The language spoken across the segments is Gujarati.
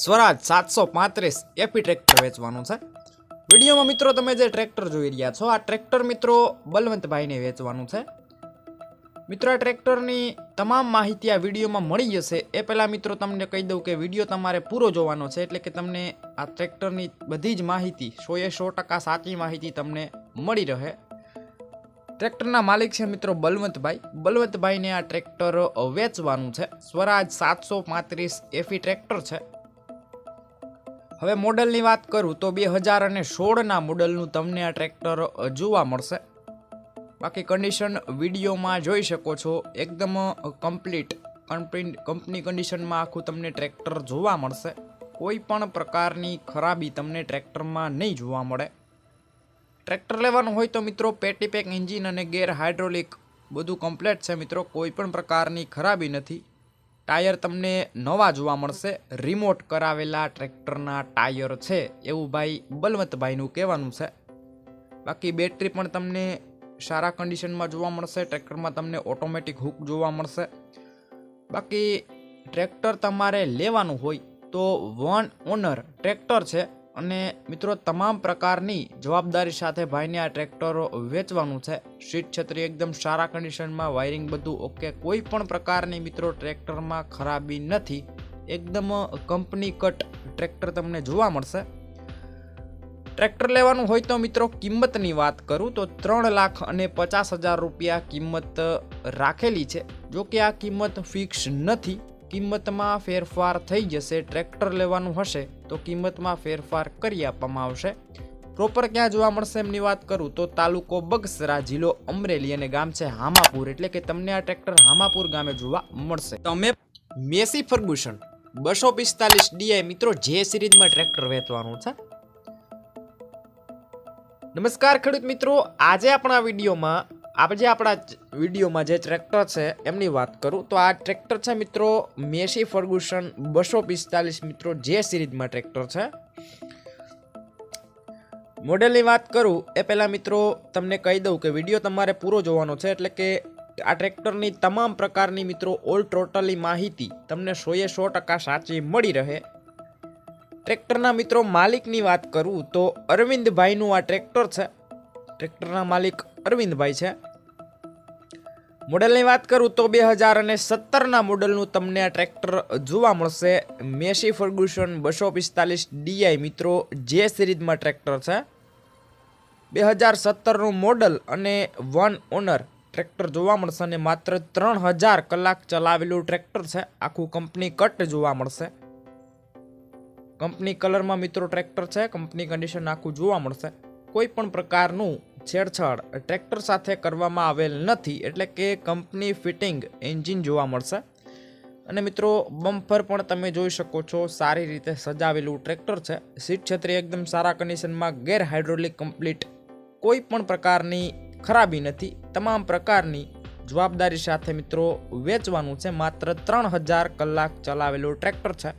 સ્વરાજ સાતસો પાંત્રીસ એપી ટ્રેક્ટર વેચવાનું છે. વિડીયોમાં મિત્રો તમે જે ટ્રેક્ટર જોઈ રહ્યા છો, આ ટ્રેક્ટર મિત્રો બલવંતભાઈને વેચવાનું છે. મિત્રો, આ ટ્રેક્ટરની તમામ માહિતી આ વિડીયોમાં મળી જશે. એ પહેલાં મિત્રો તમને કહી દઉં કે વીડિયો તમારે પૂરો જોવાનો છે, એટલે કે તમને આ ટ્રેક્ટરની બધી જ માહિતી સોએ સો ટકા સાચી માહિતી તમને મળી રહે. ટ્રેક્ટરના માલિક છે મિત્રો બલવંતભાઈ. બલવંતભાઈને આ ટ્રેક્ટર વેચવાનું છે. સ્વરાજ સાતસો પાંત્રીસ એફી ટ્રેક્ટર છે. હવે મોડલની વાત કરું તો બે હજાર અને સોળના મોડલનું તમને આ ટ્રેક્ટર જોવા મળશે. બાકી કન્ડિશન વિડીયોમાં જોઈ શકો છો, એકદમ કમ્પ્લીટ કંપની કન્ડિશનમાં આખું તમને ટ્રેક્ટર જોવા મળશે. કોઈ પણ પ્રકારની ખરાબી તમને ટ્રેક્ટરમાં નહીં જોવા મળે. ટ્રેક્ટર લેવાનું હોય તો મિત્રો પેટી પેક એન્જિન અને ગેર હાઇડ્રોલિક બધું કમ્પ્લેટ છે મિત્રો, કોઈ પણ પ્રકારની ખરાબી નથી. ટાયર તમને નવા જોવા મળશે. રિમોટ કરાવેલા ટ્રેક્ટરના ટાયર છે. એવું ભાઈ બલવંતભાઈનું કહેવાનું છે. બાકી બેટરી પણ તમને સારા કન્ડિશનમાં જોવા મળશે. ટ્રેક્ટરમાં તમને ઓટોમેટિક હુક જોવા મળશે. બાકી ટ્રેક્ટર તમારે લેવાનું હોય તો વન ઓનર ટ્રેક્ટર છે. અને મિત્રો, તમામ પ્રકારની જવાબદારી સાથે ભાઈને આ ટ્રેક્ટરો વેચવાનું છે. સીટ છત્રી એકદમ સારા કન્ડિશનમાં વાયરિંગ બધું ઓકે કોઈ પણ પ્રકારની મિત્રો, ટ્રેક્ટરમાં ખરાબી નથી. એકદમ કંપની કટ ટ્રેક્ટર તમને જોવા મળશે. ટ્રેક્ટર લેવાનું હોય તો મિત્રો, કિંમતની વાત કરું તો ત્રણ લાખ અને પચાસ હજાર રૂપિયા કિંમત રાખેલી છે. જો કે આ કિંમત ફિક્સ નથી. કિંમતમાં ફેરફાર થઈ જશે, ટ્રેક્ટર લેવાનું હશે, તો કિંમતમાં ફેરફાર કરી આપવામાં આવશે. પ્રોપર ક્યાં જોવા મળશે એમની વાત કરું તો તાલુકો બગસરા જિલ્લો અમરેલી અને ગામ છે હામાપુર, એટલે કે તમને આ ટ્રેક્ટર હામાપુર ગામે જોવા મળશે. તમે મેસી ફર્ગુસન, બસો પિસ્તાલીસ ડીઆઈ મિત્રો જે સિરીઝમાં ટ્રેક્ટર વેચવાનું છે. નમસ્કાર ખેડૂત મિત્રો, આજે આપણા વિડીયોમાં આપણા વિડીયોમાં જે ટ્રેક્ટર છે, એમની વાત કરું, તો આ ટ્રેક્ટર છે મિત્રો મેસી ફર્ગુસન બસો પિસ્તાલીસ મિત્રો જે સિરીઝમાં ટ્રેક્ટર છે. મોડેલની વાત કરું, એ પહેલાં મિત્રો તમને કહી દઉં કે વીડિયો તમારે પૂરો જોવાનો છે, એટલે કે આ ટ્રેક્ટરની તમામ પ્રકારની મિત્રો ઓલ ટોટલી માહિતી તમને સોએ સો ટકા સાચી મળી રહે. ટ્રેક્ટરના મિત્રો માલિકની વાત કરું, તો અરવિંદભાઈનું આ ટ્રેક્ટર છે. ટ્રેક્ટરના માલિક અરવિંદભાઈ છે. મોડલની વાત કરું તો બે હજાર અને સત્તરના મોડલનું તમને આ ટ્રેક્ટર જોવા મળશે. મેસી ફર્ગુસન બસો પિસ્તાલીસ ડીઆઈ મિત્રો જે સિરીઝમાં ટ્રેક્ટર છે. બે હજાર સત્તરનું મોડલ અને વન ઓનર ટ્રેક્ટર જોવા મળશે અને માત્ર ત્રણ હજાર કલાક ચલાવેલું ટ્રેક્ટર છે. આખું કંપની કટ જોવા મળશે. કંપની કલરમાં મિત્રો ટ્રેક્ટર છે. કંપની કન્ડિશન આખું જોવા મળશે. કોઈ પણ પ્રકારનું છેડછાડ ટ્રેક્ટર સાથે કરવામાં આવેલ નથી એટલે કે કંપની ફિટિંગ એન્જિન જોવા મળશે. અને મિત્રો બમ્પર પણ તમે જોઈ શકો છો, સારી રીતે સજાવેલું ટ્રેક્ટર છે. સીટ છત્રી એકદમ સારા કન્ડિશનમાં ગેર હાઇડ્રોલિક કમ્પ્લીટ કોઈ પણ પ્રકારની ખરાબી નથી. તમામ પ્રકારની જવાબદારી સાથે મિત્રો વેચવાનું છે. માત્ર ત્રણ હજાર કલાક ચલાવેલું ટ્રેક્ટર છે.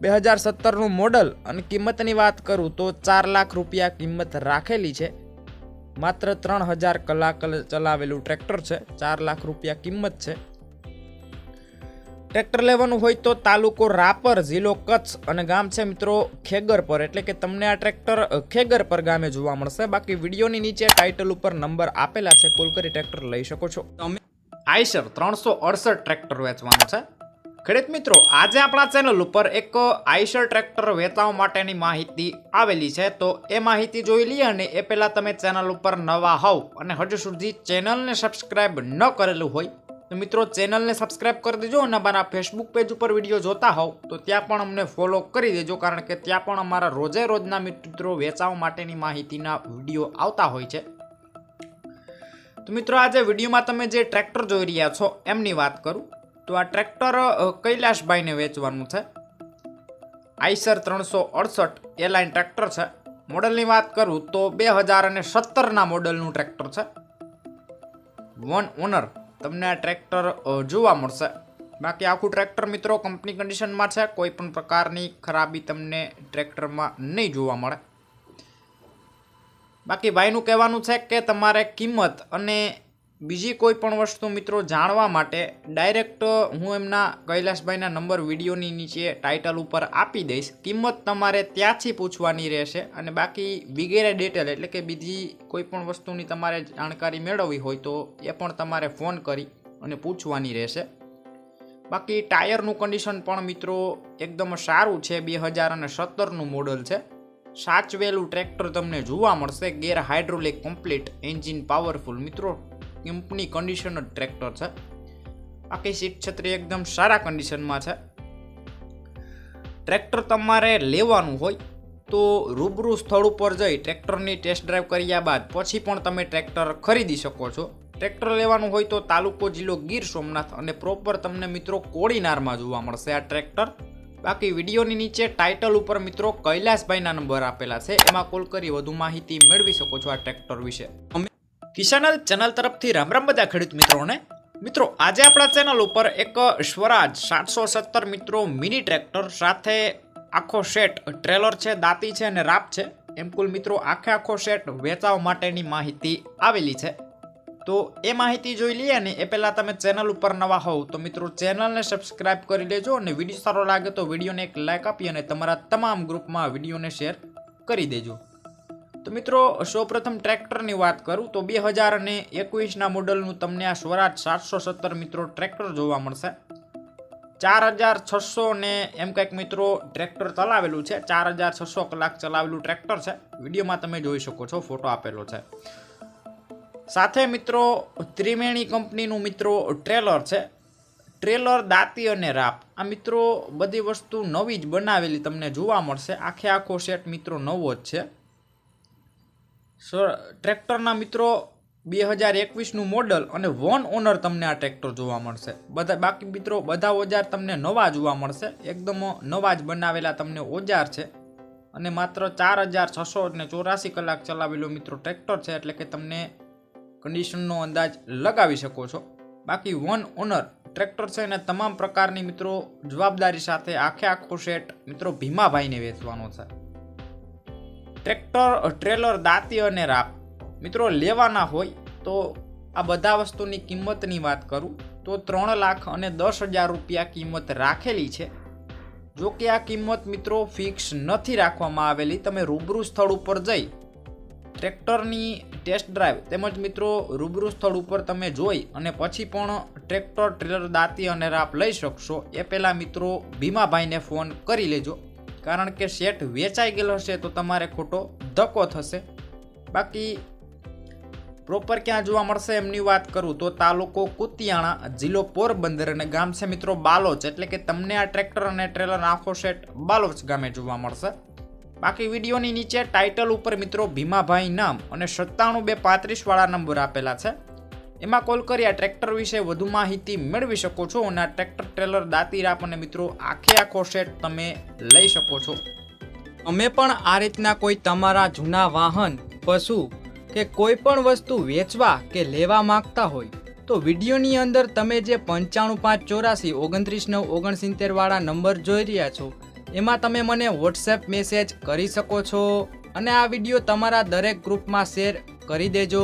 બે હજાર સત્તરનું મોડલ અને કિંમતની વાત કરું તો ચાર લાખ રૂપિયા કિંમત રાખેલી છે. માત્ર ત્રણ હજાર કલાક ચલાવેલું ટ્રેક્ટર છે. ચાર લાખ રૂપિયા કિંમત છે. ટ્રેક્ટર લેવાનું હોય તો તાલુકો રાપર, જિલ્લો કચ્છ અને ગામ છે મિત્રો ખેગર પર એટલે કે તમને આ ટ્રેક્ટર ખેગર પર ગામે જોવા મળશે. બાકી વિડીયોની નીચે ટાઇટલ ઉપર નંબર આપેલા છે. કોલ કરી ટ્રેક્ટર લઈ શકો છો. આઈસર ત્રણસો અડસઠ ટ્રેક્ટર વેચવાનું છે. ખેડૂત મિત્રો, આજે આપણા ચેનલ ઉપર એક આઈશર ટ્રેક્ટર વેચવા માટેની માહિતી આવેલી છે. તો એ માહિતી જોઈ લઈએ અને એ પહેલાં તમે ચેનલ ઉપર નવા હોવ અને હજુ સુધી ચેનલને સબસ્ક્રાઇબ ન કરેલું હોય, તો મિત્રો ચેનલને સબસ્ક્રાઇબ કરી દેજો અને અમારા ફેસબુક પેજ ઉપર વીડિયો જોતા હોવ, તો ત્યાં પણ અમને ફોલો કરી દેજો, કારણ કે ત્યાં પણ અમારા રોજે રોજના મિત્રો વેચાવા માટેની માહિતીના વીડિયો આવતા હોય છે. તો મિત્રો, આજે વિડીયોમાં તમે જે ટ્રેક્ટર જોઈ રહ્યા છો, એમની વાત કરું. તો આ ટ્રેક્ટર કૈલાશભાઈને વેચવાનું છે. આઈસર ત્રણસો અડસઠ એલાઇન ટ્રેક્ટર છે. મોડલની વાત કરું તો બે હજાર અને સત્તરના મોડલનું ટ્રેક્ટર છે. વન ઓનર તમને આ ટ્રેક્ટર જોવા મળશે. બાકી આખું ટ્રેક્ટર મિત્રો કંપની કન્ડિશનમાં છે. કોઈ પણ પ્રકારની ખરાબી તમને ટ્રેક્ટરમાં નહીં જોવા મળે. બાકી ભાઈનું કહેવાનું છે કે તમારે કિંમત અને બીજી કોઈ પણ વસ્તુ મિત્રો જાણવા માટે ડાયરેક્ટ હું એમના કૈલાસભાઈના નંબર વિડીયોની નીચે ટાઇટલ ઉપર આપી દઈશ. કિંમત તમારે ત્યાંથી પૂછવાની રહેશે અને બાકી વગેરે ડિટેલ એટલે કે બીજી કોઈ પણ વસ્તુની તમારે જાણકારી મેળવવી હોય તો એ પણ તમારે ફોન કરી અને પૂછવાની રહેશે. બાકી ટાયરનું કન્ડિશન પણ મિત્રો એકદમ સારું છે, બે હજાર અને સત્તરનું મોડલ છે. સાચવેલું ટ્રેક્ટર તમને જોવા મળશે. Gear hydraulic complete engine powerful મિત્રો. કંપની કન્ડિશન ટ્રેક્ટર છે. બાકી સીટ છત્રી એકદમ સારા કન્ડિશનમાં છે. ટ્રેક્ટર તમારે લેવાનું હોય તો રૂબરૂ સ્થળ ઉપર જઈ ટ્રેક્ટરની ટેસ્ટ ડ્રાઈવ કર્યા બાદ પછી પણ તમે ટ્રેક્ટર ખરીદી શકો છો. ટ્રેક્ટર લેવાનું હોય તો તાલુકો જિલ્લો ગીર સોમનાથ અને પ્રોપર તમને મિત્રો કોડીનારમાં જોવા મળશે આ ટ્રેક્ટર બાકી વિડીયોની નીચે ટાઇટલ ઉપર મિત્રો કૈલાસભાઈના નંબર આપેલા છે. એમાં કોલ કરી વધુ માહિતી મેળવી શકો છો આ ટ્રેક્ટર વિશે. અમે કિસાનલ ચેનલ તરફથી રામ રામ બધા ખેડૂત મિત્રોને. મિત્રો, આજે આપણા ચેનલ ઉપર એક સ્વરાજ સાતસો સત્તર મિત્રો મિની ટ્રેક્ટર સાથે આખો સેટ ટ્રેલર છે, દાંતી છે અને રાપ છે. એમ કુલ મિત્રો આખે આખો સેટ વેચાવા માટેની માહિતી આવેલી છે. તો એ માહિતી જોઈ લઈએ ને એ પહેલાં તમે ચેનલ ઉપર નવા હોવ તો મિત્રો ચેનલને સબસ્ક્રાઇબ કરી લેજો અને વીડિયો સારો લાગે તો વિડીયોને એક લાઇક આપી અને તમારા તમામ ગ્રુપમાં વિડીયોને શેર કરી દેજો. તો મિત્રો, સૌપ્રથમ ટ્રેક્ટરની વાત કરું તો બે હજાર અને એકવીસના મોડલનું તમને આ સ્વરાજ સાતસો સત્તર મિત્રો ટ્રેક્ટર જોવા મળશે. ચાર હજાર છસો ને એમ કંઈક મિત્રો ટ્રેક્ટર ચલાવેલું છે. ચાર હજાર છસો કલાક ચલાવેલું ટ્રેક્ટર છે. વિડીયોમાં તમે જોઈ શકો છો, ફોટો આપેલો છે. સાથે મિત્રો, ત્રિવેણી કંપનીનું મિત્રો ટ્રેલર છે. ટ્રેલર દાંતી અને રાપ. આ મિત્રો બધી વસ્તુ નવી જ બનાવેલી તમને જોવા મળશે. આખે આખો સેટ મિત્રો નવો જ છે. ટ્રેક્ટરના મિત્રો બે હજાર એકવીસનું મોડલ અને વન ઓનર તમને આ ટ્રેક્ટર જોવા મળશે. બધા, બાકી મિત્રો, બધા ઓજાર તમને નવા જોવા મળશે. એકદમ નવા જ બનાવેલા તમને ઓજાર છે. અને માત્ર ચાર હજાર છસો ને ચોરાસી કલાક ચલાવેલું મિત્રો ટ્રેક્ટર છે, એટલે કે તમને કન્ડિશનનો અંદાજ લગાવી શકો છો. બાકી વન ઓનર ટ્રેક્ટર છે અને તમામ પ્રકારની મિત્રો જવાબદારી સાથે આખે આખો સેટ મિત્રો ભીમાભાઈને વેચવાનો છે. ટ્રેક્ટર, ટ્રેલર દાંતી અને રાપ મિત્રો, લેવાના હોય તો આ બધા વસ્તુની કિંમતની વાત કરું, તો ત્રણ લાખ અને દસ હજાર રૂપિયા કિંમત રાખેલી છે. જો કે આ કિંમત, મિત્રો, ફિક્સ નથી રાખવામાં આવેલી. તમે રૂબરૂ સ્થળ ઉપર જઈ ટ્રેક્ટરની ટેસ્ટ ડ્રાઈવ તેમજ, મિત્રો, રૂબરૂ સ્થળ ઉપર તમે જોઈ અને પછી પણ ટ્રેક્ટર, ટ્રેલર દાંતી અને રાપ લઈ શકશો. એ પહેલાં, મિત્રો, ભીમાભાઈને ફોન કરી લેજો. કારણ કે સેટ વેચાઈ ગયેલો હશે તો તમારે ખોટો ધક્કો થશે. બાકી પ્રોપર ક્યાં જોવા મળશે એમની વાત કરું તો તાલુકો કુતિયાણા જિલ્લો પોરબંદર અને ગામ છે મિત્રો બાલોચ. એટલે કે તમને આ ટ્રેક્ટર અને ટ્રેલર આખો સેટ બાલોચ ગામે જોવા મળશે. બાકી વિડીયોની નીચે ટાઇટલ ઉપર મિત્રો ભીમાભાઈ નામ અને સત્તાણું બે પાંત્રીસ વાળા નંબર આપેલા છે. એમાં કોલ કરી આ ટ્રેક્ટર વિશે વધુ માહિતી મેળવી શકો છો અને આ ટ્રેક્ટર ટ્રેલર દાતી રાપ અને મિત્રો આખે આખો સેટ તમે લઈ શકો છો. અમે પણ આ રીતના કોઈ તમારા જૂના વાહન, પશુ કે કોઈ પણ વસ્તુ વેચવા કે લેવા માંગતા હોય, તો વિડીયોની અંદર તમે જે પંચાણું પાંચ ચોરાસી ઓગણત્રીસ નવ ઓગણસિત્તેરવાળા નંબર જોઈ રહ્યા છો, એમાં તમે મને વોટ્સએપ મેસેજ કરી શકો છો અને આ વીડિયો તમારા દરેક ગ્રુપમાં શેર કરી દેજો.